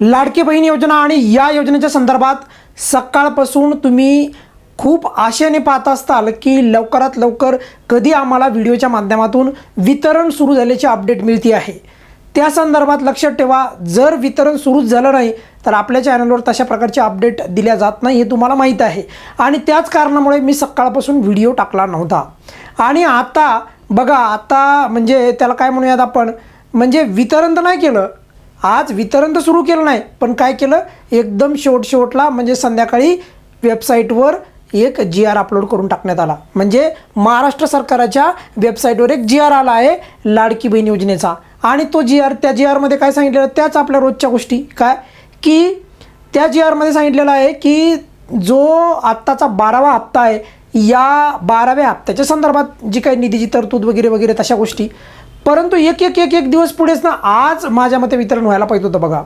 लाडकी बहीण योजना आणि या योजनेच्या संदर्भात सकाळपासून तुम्ही खूप आशेने पाहत असताल की लवकरात लवकर कधी आम्हाला व्हिडिओच्या माध्यमातून वितरण सुरू झाल्याची अपडेट मिळते आहे. त्या संदर्भात लक्षात ठेवा जर वितरण सुरूच झालं नाही तर आपल्या चॅनलवर तशा प्रकारचे अपडेट दिल्या जात नाही हे तुम्हाला माहीत आहे. आणि त्याच कारणामुळे मी सकाळपासून व्हिडिओ टाकला नव्हता. आणि आता बघा आता म्हणजे त्याला काय म्हणूयात आपण म्हणजे वितरण तर नाही केलं आज वितरण तर सुरू केलं नाही पण काय केलं? एकदम शेवट शेवटला म्हणजे संध्याकाळी वेबसाईटवर एक जी आर अपलोड करून टाकण्यात आला. म्हणजे महाराष्ट्र सरकारच्या वेबसाईटवर एक जी आर आला आहे लाडकी बहीण योजनेचा. आणि तो जी आर त्या जी आरमध्ये काय सांगितलेलं? त्याच आपल्या रोजच्या गोष्टी. काय? की त्या जी आरमध्ये सांगितलेलं आहे की जो आत्ताचा बारावा हप्ता आहे या बाराव्या हप्त्याच्या संदर्भात जी काही निधीची तरतूद वगैरे वगैरे तशा गोष्टी परंतु एक एक एक एक दिवस पुढेच ना आज माझ्या मते वितरण व्हायला पाहिजे होतं बघा.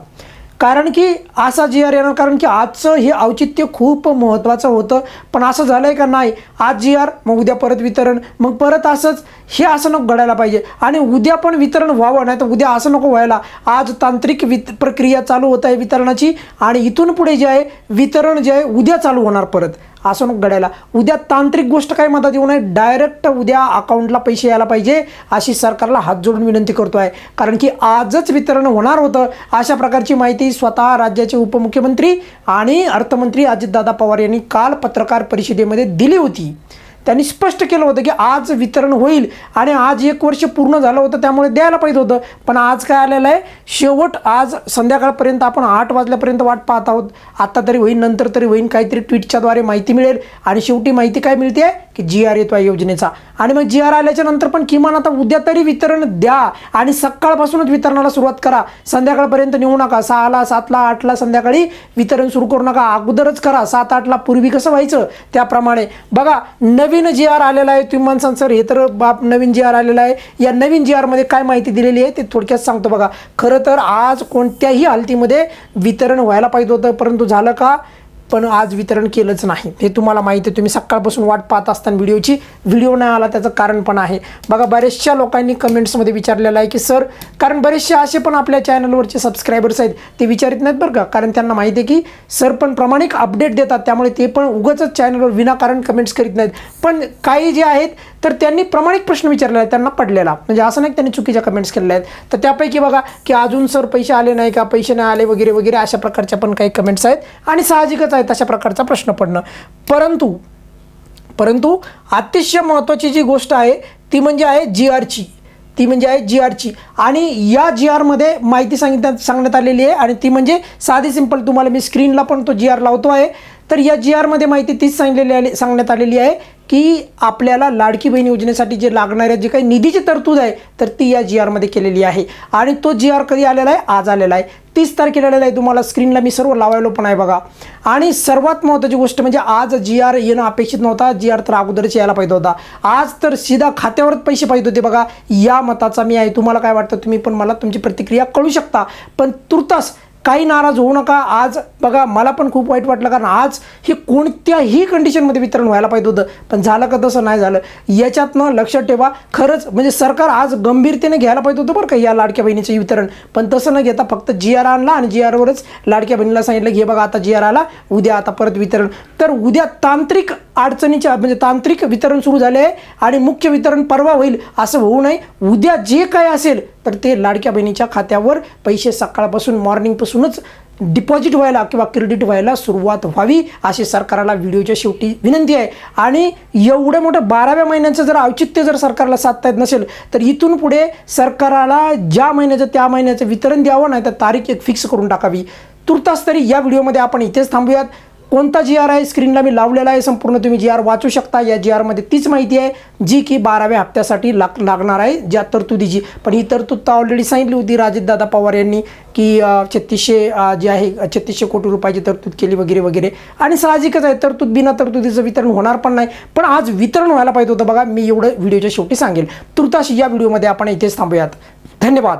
कारण की असा जी आर येणार कारण की आजचं हे औचित्य खूप महत्त्वाचं होतं. पण असं झालं आहे का नाही? आज जी आर मग उद्या परत वितरण मग परत असंच हे असं नको घडायला पाहिजे. आणि उद्या पण वितरण व्हावं नाही तर उद्या असं नको व्हायला. आज तांत्रिक वित प्रक्रिया चालू होत आहे वितरणाची आणि इथून पुढे जे आहे वितरण जे आहे उद्या चालू होणार परत. असं घडायला. उद्या तांत्रिक गोष्ट काय मदत येऊ नये? डायरेक्ट उद्या अकाउंटला पैसे यायला पाहिजे अशी सरकारला हात जोडून विनंती करतो आहे कारण की आजच वितरण होणार होतं अशा प्रकारची माहिती स्वतः राज्याचे उपमुख्यमंत्री आणि अर्थमंत्री अजितदादा पवार यांनी काल पत्रकार परिषदेमध्ये दिली होती. त्यांनी स्पष्ट केलं होतं की आज वितरण होईल आणि आज एक वर्ष पूर्ण झालं होतं त्यामुळे द्यायला पाहिजे होतं. पण आज काय आलेलं आहे? शेवट आज संध्याकाळपर्यंत आपण आठ वाजल्यापर्यंत वाट पाहत आहोत. आत्ता तरी होईल नंतर तरी होईल काहीतरी ट्विटच्याद्वारे माहिती मिळेल आणि शेवटी माहिती काय मिळते? आहे की जी आर येतो आहे योजनेचा. आणि मग जी आर आल्याच्यानंतर पण किमान आता उद्या तरी वितरण द्या आणि सकाळपासूनच वितरणाला सुरुवात करा. संध्याकाळपर्यंत नेऊ नका. सहाला सातला आठला संध्याकाळी वितरण सुरू करू नका. अगोदरच करा. सात आठला पूर्वी कसं व्हायचं? त्याप्रमाणे. बघा नवीन जी आर आलेला आहे. तुम्ही म्हणसान सर हे तर बाप नवीन जी आर आलेला आहे. या नवीन जी आरमध्ये काय माहिती दिलेली आहे ते थोडक्यात सांगतो बघा. खरं तर आज कोणत्याही हालतीमध्ये वितरण व्हायला पाहिजे होतं. परंतु झालं का? पण आज वितरण केलंच नाही. हे तुम्हाला माहिती आहे तुम्ही सकाळपासून वाट पाहत असताना व्हिडिओची व्हिडिओ नाही आला त्याचं कारण पण आहे. बघा बऱ्याचशा लोकांनी कमेंट्समध्ये विचारलेलं आहे की सर कारण बरेचसे असे पण आपल्या चॅनलवरचे सबस्क्रायबर्स आहेत ते विचारित नाहीत बरं का? कारण त्यांना माहिती आहे की सर पण प्रामाणिक अपडेट देतात त्यामुळे ते पण उगाच चॅनलवर विनाकारण कमेंट्स करीत नाहीत. पण काही जे आहेत तर त्यांनी प्रामाणिक प्रश्न विचारलेला आहे त्यांना पडलेला. म्हणजे असं नाही त्यांनी चुकीच्या कमेंट्स केलेल्या आहेत. तर त्यापैकी बघा की अजून सर पैसे आले नाही का? पैसे नाही आले वगैरे वगैरे अशा प्रकारच्या पण काही कमेंट्स आहेत. आणि साहजिकच आहे तशा प्रकारचा प्रश्न पडणं. परंतु परंतु अतिशय महत्त्वाची जी गोष्ट आहे ती म्हणजे आहे जी आरची ती म्हणजे आहे जी आरची आणि या जी आरमध्ये माहिती सांगितण्यात सांगण्यात आलेली आहे आणि ती म्हणजे साधी सिंपल तुम्हाला मी स्क्रीनला पण तो जी आर लावतो आहे. तर या जी आरमध्ये माहिती तीच सांगलेली आली सांगण्यात आलेली आहे. की आपल्याला लाडकी बहीण योजनेसाठी जे लागणाऱ्या जे काही निधीची तरतूद आहे तर ती या जी आरमध्ये केलेली आहे. आणि तो जी आर कधी आलेला आहे? आज आलेला आहे. तीस तारखेला आलेला आहे. तुम्हाला स्क्रीनला मी सर्व लावायलो पण आहे बघा. आणि सर्वात महत्त्वाची गोष्ट म्हणजे आज जी आर येणं अपेक्षित नव्हता. जी आर तर अगोदरच यायला पाहिजे होता. आज तर सीधा खात्यावरच पैसे पाहिजे होते बघा. या मताचा मी आहे. तुम्हाला काय वाटतं? तुम्ही पण मला तुमची प्रतिक्रिया कळू शकता. पण तुर्तास काही नाराज होऊ नका. आज बघा मला पण खूप वाईट वाटलं कारण आज हे कोणत्याही कंडिशनमध्ये वितरण व्हायला पाहिजे होतं. पण झालं का तसं नाही झालं. याच्यातनं लक्षात ठेवा खरंच म्हणजे सरकार आज गंभीरतेने घ्यायला पाहिजे होतं बरं का या लाडक्या बहिणीचं वितरण. पण तसं न घेता फक्त जी आर आणला आणि जी आरवरच लाडक्या बहिणीला सांगितलं की हे बघा आता जी आर आला उद्या आता परत वितरण. तर उद्या तांत्रिक अडचणीच्या म्हणजे तांत्रिक वितरण सुरू झाले आहे आणि मुख्य वितरण परवा होईल असं होऊ नये. उद्या जे काय असेल तर ते लाडक्या बहिणीच्या खात्यावर पैसे सकाळपासून मॉर्निंगपासूनच डिपॉझिट व्हायला किंवा क्रेडिट व्हायला सुरुवात व्हावी अशी सरकारला व्हिडिओच्या शेवटी विनंती आहे. आणि एवढं मोठं बाराव्या महिन्याचं जर औचित्य जर सरकारला साधता येत नसेल तर इथून पुढे सरकाराला ज्या महिन्याचं त्या महिन्याचं वितरण द्यावं नाही तर तारीख एक फिक्स करून टाकावी. तुर्तास तरी या व्हिडिओमध्ये आपण इथेच थांबूयात. कोणता जी आर आहे? स्क्रीनला मी लावलेला आहे संपूर्ण. तुम्ही जी आर वाचू शकता. या जी आरमध्ये तीच माहिती आहे जी की बाराव्या हप्त्यासाठी लाग लागणार आहे. ज्या तरतुदीची पण ही तरतूद तर ऑलरेडी सांगितली होती राजदादा पवार यांनी की छत्तीसशे जे आहे छत्तीसशे कोटी रुपयाची तरतूद केली वगैरे वगैरे. आणि साहजिकच आहे तरतूद बिना तरतुदीचं वितरण होणार पण नाही. पण आज वितरण व्हायला पाहिजे होतं बघा. मी एवढं व्हिडिओच्या शेवटी सांगेल. तुर्ताशी या व्हिडिओमध्ये आपण इथेच थांबूयात. धन्यवाद.